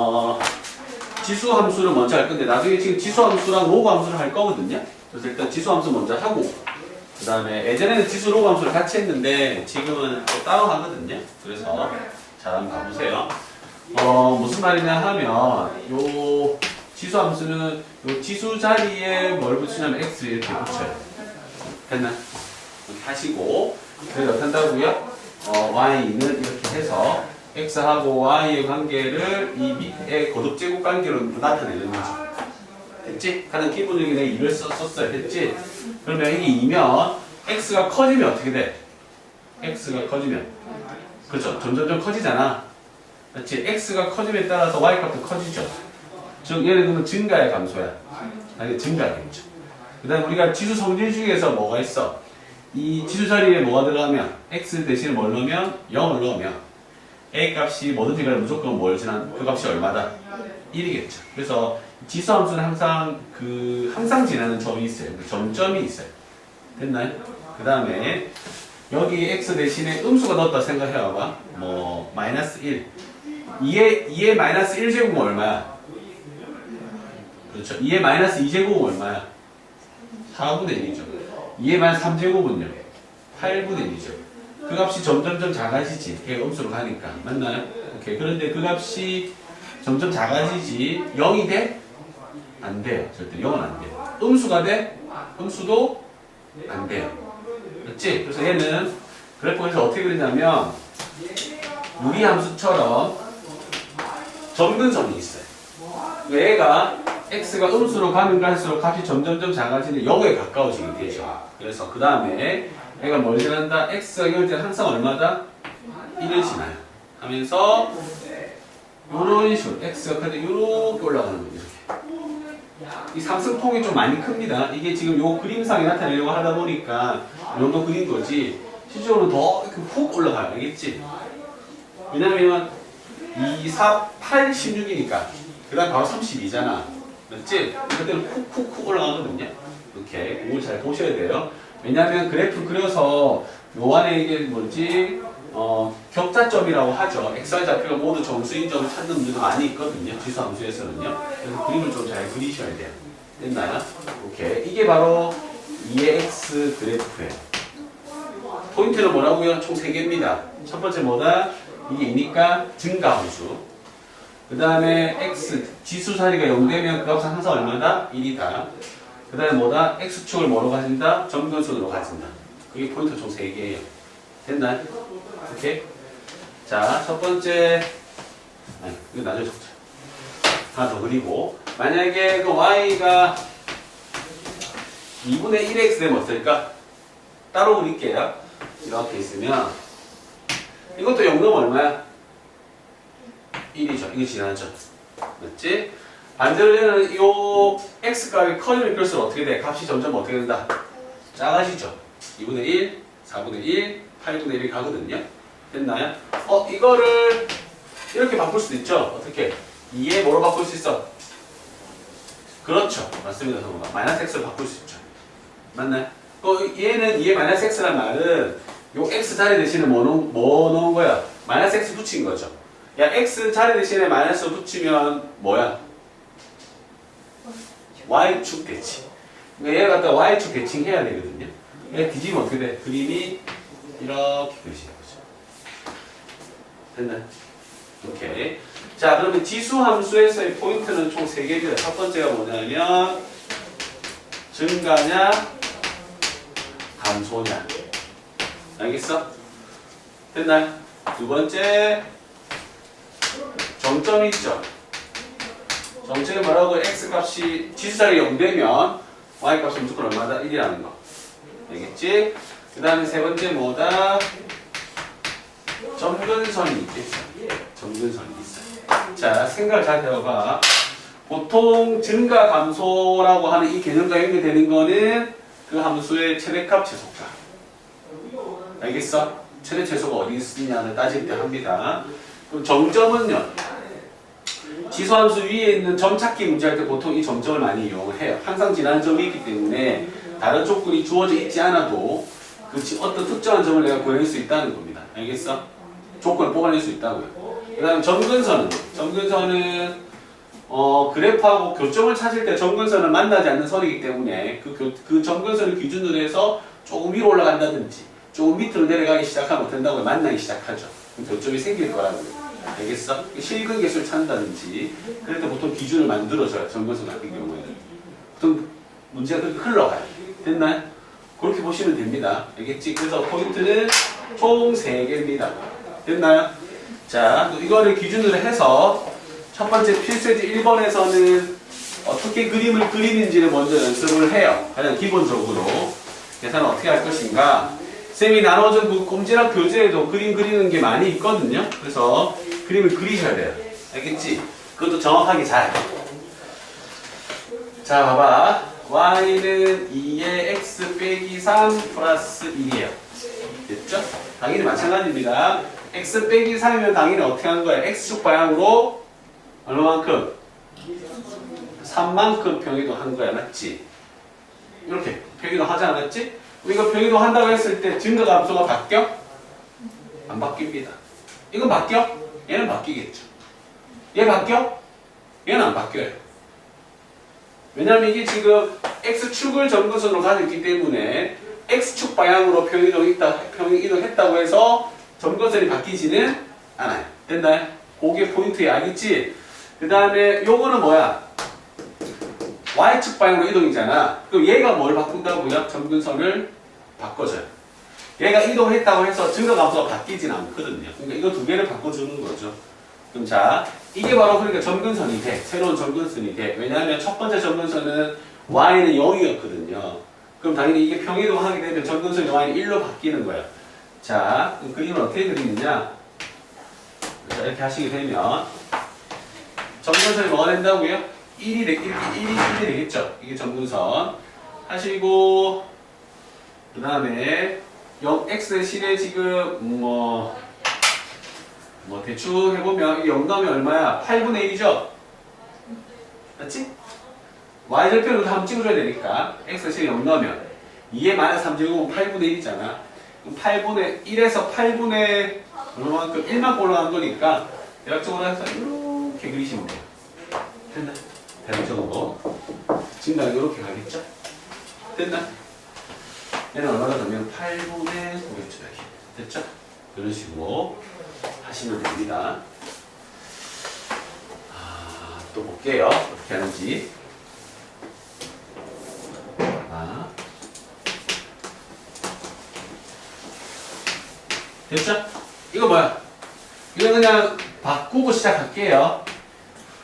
어, 지수 함수를 먼저 할 건데 나중에 지금 지수 함수랑 로그 함수를 할 거거든요. 그래서 일단 지수 함수 먼저 하고 그 다음에 예전에는 지수 로그 함수를 같이 했는데 지금은 또 따로 하거든요. 그래서 잘 한번 가보세요. 어, 무슨 말이냐 하면 요 지수 함수는 요 지수 자리에 뭘 붙이냐면 x를 이렇게 붙여요. 됐나? 하시고 그래서 어떻게 한다고요? 어, y는 이렇게 해서 x하고 y의 관계를 이 밑에 거듭제곱 관계로 나타내는 거죠. 됐지? 가장 기본적인 내 이를 썼, 썼어요. 됐지? 그러면 이게 2면 x가 커지면 어떻게 돼? x가 커지면 그렇죠. 점점점 커지잖아. 그렇지? x가 커짐에 따라서 y 값도 커지죠. 즉 얘는 그러면 증가의 감소야. 아니 증가겠죠. 그 다음 우리가 지수 성질 중에서 뭐가 있어? 이 지수 자리에 뭐가 들어가면 x 대신에 뭘 넣으면 0을 넣으면 a 값이 뭐든지 간에 무조건 뭘 지난 그 값이 얼마다? 1이겠죠. 그래서 지수 함수는 항상 그 항상 지나는 점이 있어요. 그 점점이 있어요. 됐나요? 그 다음에 여기 x 대신에 음수가 넣었다 생각해봐봐. 뭐 마이너스 1. 2의 2의 마이너스 1제곱은 얼마야? 그렇죠. 2의 마이너스 2제곱은 얼마야? 4분의 1이죠. 2의 마이너스 3제곱은요? 8분의 1이죠. 그 값이 점점점 작아지지. 걔 음수로 가니까. 맞나요? 오케이. 그런데 그 값이 점점 작아지지. 0이 돼? 안 돼요. 절대 0은 안 돼요. 음수가 돼? 음수도 안 돼요. 그렇지? 그래서 얘는 그래프에서 어떻게 그리냐면 유리 함수처럼 점근선이 있어요. 얘가 x가 음수로 가면 갈수록 값이 점점점 작아지는데 0에 가까워지게 되죠. 그래서 그 다음에 얘가 뭘 지난다? x가 이럴 때 항상 얼마다? 1을 지나요. 하면서 요런 식으로 x가 커져 이렇게 올라가는 거죠. 이 삼승통이 좀 많이 큽니다. 이게 지금 요 그림상에 나타내려고 하다 보니까 이 정도 그린 거지. 실제로는 더 이렇게 훅 올라가요. 알겠지? 왜냐면 2, 4, 8, 16이니까 그 다음 바로 32잖아 맞지? 그때는 쿡쿡쿡 올라가거든요 이렇게 그걸 잘 보셔야 돼요 왜냐하면 그래프 그려서 요 안에 이게 뭐지 어, 격자점이라고 하죠 XY 좌표가 모두 정수인 점을 찾는 분들도 많이 있거든요 지수함수에서는요 그래서 그림을 좀 잘 그리셔야 돼요 됐나요? 오케이 이게 바로 2x 그래프예요 포인트는 뭐라고요? 총 3개입니다 첫 번째 뭐다? 이게 2니까 증가함수. 그 다음에 x 지수 자리가 0되면 그 값은 항상 얼마다? 1이다. 그 다음에 뭐다? x축을 뭐로 가진다? 점근선으로 가진다. 그게 포인트 총 3개예요. 됐나요? 오케이? 자, 첫 번째. 아니, 이거 나중에 적자. 하나 더 그리고. 만약에 그 y가 2분의 1x 되면 어떨까? 따로 그릴게요. 이렇게 있으면 이것도 0 넣으면 얼마야? 1이죠. 이거 지나죠. 맞지? 반대로 얘는 이 x값이 커지면 클수록 어떻게 돼? 값이 점점 어떻게 된다? 작아지죠. 2분의 1, 4분의 1, 8분의 1이 가거든요. 됐나요? 어, 이거를 이렇게 바꿀 수도 있죠. 어떻게? 2에 뭐로 바꿀 수 있어? 그렇죠. 맞습니다, 성우가. 마이너스 x로 바꿀 수 있죠. 맞나요? 어, 얘는 2에 마이너스 x란 말은 요 x 자리 대신에 뭐 넣은, 뭐 넣은 거야? 마이너스 x 붙인 거죠. 야, x 자리 대신에 마이너스 붙이면 뭐야? Y축 대칭. 그러니까 얘를 갖다 y축 대칭해야 되거든요. 얘 뒤지면 어떻게 돼? 그림이 이렇게 그리시는 거죠. 됐나요? 오케이. 자, 그러면 지수 함수에서의 포인트는 총 3개입니다. 첫 번째가 뭐냐면 증가냐, 감소냐. 알겠어? 됐나요? 두 번째 정점이 있죠. 정점이 뭐라고 x 값이 지수자리 0되면 y 값이 무조건 얼마다? 1이라는 거. 알겠지? 그 다음에 세 번째 뭐다? 점근선이 있겠죠. 점근선이 있어요. 자, 생각을 잘 해봐봐. 보통 증가 감소라고 하는 이 개념과 연결되는 거는 그 함수의 최대값 최소값. 알겠어? 최대 최소가 어디 있느냐를 따질 때 합니다. 그럼 정점은요. 지수함수 위에 있는 점 찾기 문제할 때 보통 이 점점을 많이 이용을 해요. 항상 지나는 점이 있기 때문에 다른 조건이 주어져 있지 않아도 그 지- 어떤 특정한 점을 내가 구해낼 수 있다는 겁니다. 알겠어? 조건을 뽑아낼 수 있다고요. 그 다음에 점근선은 점근선은 어, 그래프하고 교점을 찾을 때 점근선을 만나지 않는 선이기 때문에 그, 교, 그 점근선을 기준으로 해서 조금 위로 올라간다든지 조금 밑으로 내려가기 시작하면 된다고 만나기 시작하죠. 교점이 생길 거라는 거예요. 알겠어? 실근 개수를 찾는다든지 그럴 때 보통 기준을 만들어줘요. 점근선 같은 경우에는. 보통 문제가 그렇게 흘러가요. 됐나요? 그렇게 보시면 됩니다. 알겠지? 그래서 포인트는 총 3개입니다. 됐나요? 자, 이거를 기준으로 해서 첫 번째 필수제 1번에서는 어떻게 그림을 그리는지를 먼저 연습을 해요. 가장 기본적으로. 계산을 어떻게 할 것인가. 쌤이 나눠준 그 꼼지락 교재에도 그림 그리는 게 많이 있거든요. 그래서 그림을 그리셔야 돼요. 알겠지? 그것도 정확하게 잘. 자, 봐봐. y는 2의 x 빼기 3 플러스 1이에요. 됐죠? 당연히 마찬가지입니다. x 빼기 3이면 당연히 어떻게 하는 거야? x축 방향으로 얼마만큼? 3만큼 평이도 한 거야. 맞지? 이렇게 평이도 하지 않았지? 이거 평이도 한다고 했을 때 증가 감소가 바뀌어? 안 바뀝니다. 이건 바뀌어? 얘는 바뀌겠죠. 얘 바뀌어? 얘는 안 바뀌어요. 왜냐면 이게 지금 x축을 점근선으로 있기 때문에 x축 방향으로 평이동했다, 평이동했다고 해서 점근선이 바뀌지는 않아요. 됐나요? 그게 포인트야. 알겠지? 그 다음에 요거는 뭐야? y축 방향으로 이동이잖아. 그럼 얘가 뭘 바꾼다고요? 점근선을 바꿔줘요. 얘가 이동했다고 해서 증가 감소가 바뀌진 않거든요. 그러니까 이거 두 개를 바꿔주는 거죠. 그럼 자, 이게 바로 그러니까 점근선이 돼. 새로운 점근선이 돼. 왜냐하면 첫 번째 점근선은 y는 0이었거든요. 그럼 당연히 이게 평이동하게 되면 점근선이 y는 1로 바뀌는 거야. 자, 그럼 그림을 어떻게 그리느냐? 자, 이렇게 하시게 되면 점근선이 뭐가 된다고요? 1이, 되, 1이, 1이, 1이 되겠죠. 이게 점근선. 하시고 그 다음에 0x의 실에 지금 뭐, 뭐 대충 해보면 이0 넣으면 얼마야? 8분의 1이죠? 맞지? y절편으로 한번 찍어줘야 되니까 x의 0 넣으면 2에 마이너스 3 제곱은 8분의 1이잖아 그럼 8분의 1에서 8분의 얼마만큼 1만 올라간 거니까 대략적으로 해서 이렇게 그리시면 돼요 됐나? 대략적으로 지금까지 이렇게 가겠죠? 됐나? 얘는 얼마나 되면 8분의 5겠죠 이렇게 됐죠? 그런 식으로 하시면 됩니다 아, 또 볼게요 어떻게 하는지 아. 됐죠? 이거 뭐야? 이거 그냥 바꾸고 시작할게요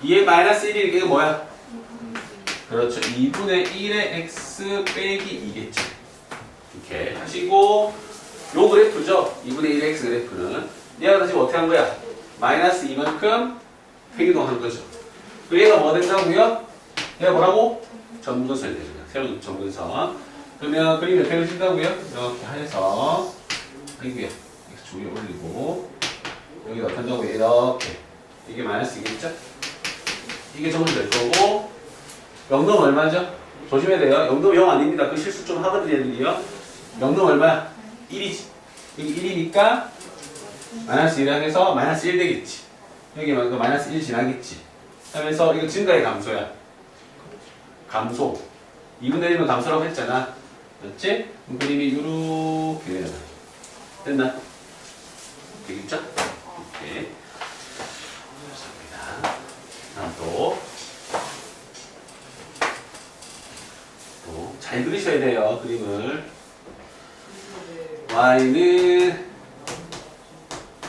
2의 마이너스 1이 이게 뭐야? 그렇죠 2분의 1의 x 빼기 2겠죠 하시고 요 그래프죠 2분의 1의 x 그래프는 얘가 다시 어떻게 한 거야? 마이너스 2만큼 팽이동하는 거죠 그 얘가 뭐 된다고요? 얘가 뭐라고? 점근선이 되죠 새로운 점근선 그러면 그림 몇 팽을 친다고요? 이렇게 해서 여기에 x 위에 올리고 여기 어떻게 한다고요? 이렇게 이게 마이너스 2겠죠? 이게 점을 될 거고 0놈 얼마죠? 조심해야 돼요. 0놈 0 아닙니다. 그 실수 좀 하거든요, 애들이요. 0놈 얼마야? 1이지. 여기 1이니까 마이너스 1 해서 마이너스 1 되겠지. 여기 그 마이너스 1 지나겠지. 하면서 이거 증가의 감소야. 감소. 2분의 1은 감소라고 했잖아. 맞지? 그림이 이렇게. 됐나? 되겠죠? 이렇게. 감사합니다. 다음 또. 또 잘 그리셔야 돼요 그림을 y는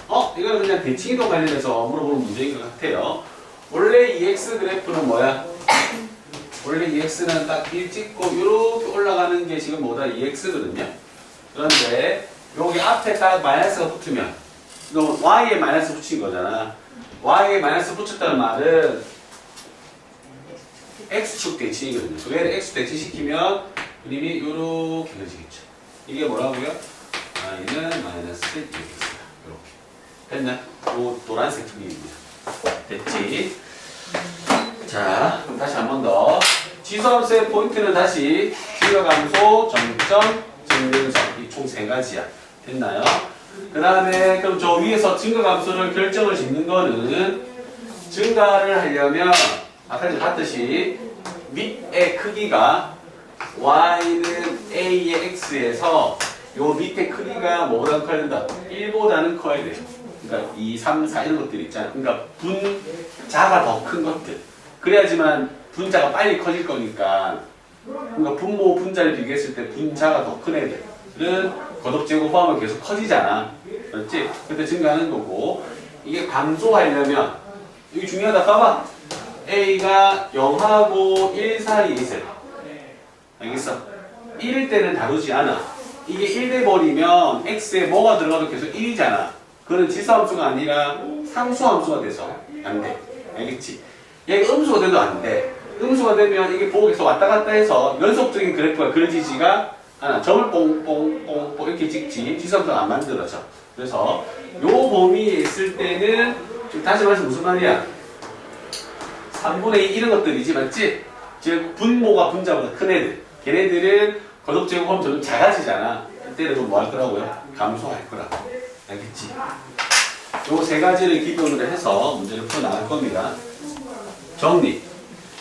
어 이거는 그냥 대칭 이동 관련해서 물어보는 문제인 것 같아요 원래 이 x 그래프는 뭐야 원래 이 x는 딱1 찍고 이렇게 올라가는 게 지금 뭐다 이 x거든요 그런데 여기 앞에 딱 마이너스가 붙으면 이거 y에 마이너스 붙인 거잖아 y에 마이너스 붙였다는 말은 x축 대칭이거든요. 두 개를 x 대칭시키면 그림이 이렇게 그려지겠죠. 이게 뭐라고요? Y는 마이너스 1x다. 이렇게. 됐나? 요 노란색 그림입니다. 됐지? 자, 그럼 다시 한 번 더. 지수함수의 포인트는 다시 증가감소, 정점, 증근선 이총 세 가지야. 됐나요? 그 다음에 그럼 저 위에서 증가감소를 결정을 짓는 거는 증가를 하려면 아까 전에 봤듯이 밑의 크기가 y는 a의 x에서 요 밑에 크기가 뭐보다 커야 된다? 1보다는 커야 돼. 그러니까 2, 3, 4 이런 것들 있잖아. 그러니까 분자가 더 큰 것들. 그래야지만 분자가 빨리 커질 거니까. 그러니까 분모 분자를 비교했을 때 분자가 더 큰 애들은 거듭제곱 포함을 계속 커지잖아. 그렇지? 그때 증가하는 거고 이게 감소하려면 이게 중요하다. 봐봐. A가 0하고 1 사이에 있어요. 알겠어? 1일 때는 다루지 않아. 이게 1 돼버리면 x에 뭐가 들어가도 계속 1이잖아. 그건 질서함수가 아니라 상수함수가 돼서 안 돼. 알겠지? 얘가 음수가 돼도 안 돼. 음수가 되면 이게 보고 계속 왔다 갔다 해서 연속적인 그래프가 그려지지가 않아. 점을 뽕뽕뽕뽕 이렇게 찍지. 질서함수가 안 만들어져. 그래서 요 범위에 있을 때는 좀 다시 말해서 무슨 말이야? 3분의 2 이런 것들이지 맞지? 즉 분모가 분자보다 큰 애들 걔네들은 거듭 제곱하면 점점 작아지잖아 그때는 뭐 할 거라고요? 감소할 거라고 알겠지? 요 세 가지를 기본으로 해서 문제를 풀어 나갈 겁니다 정리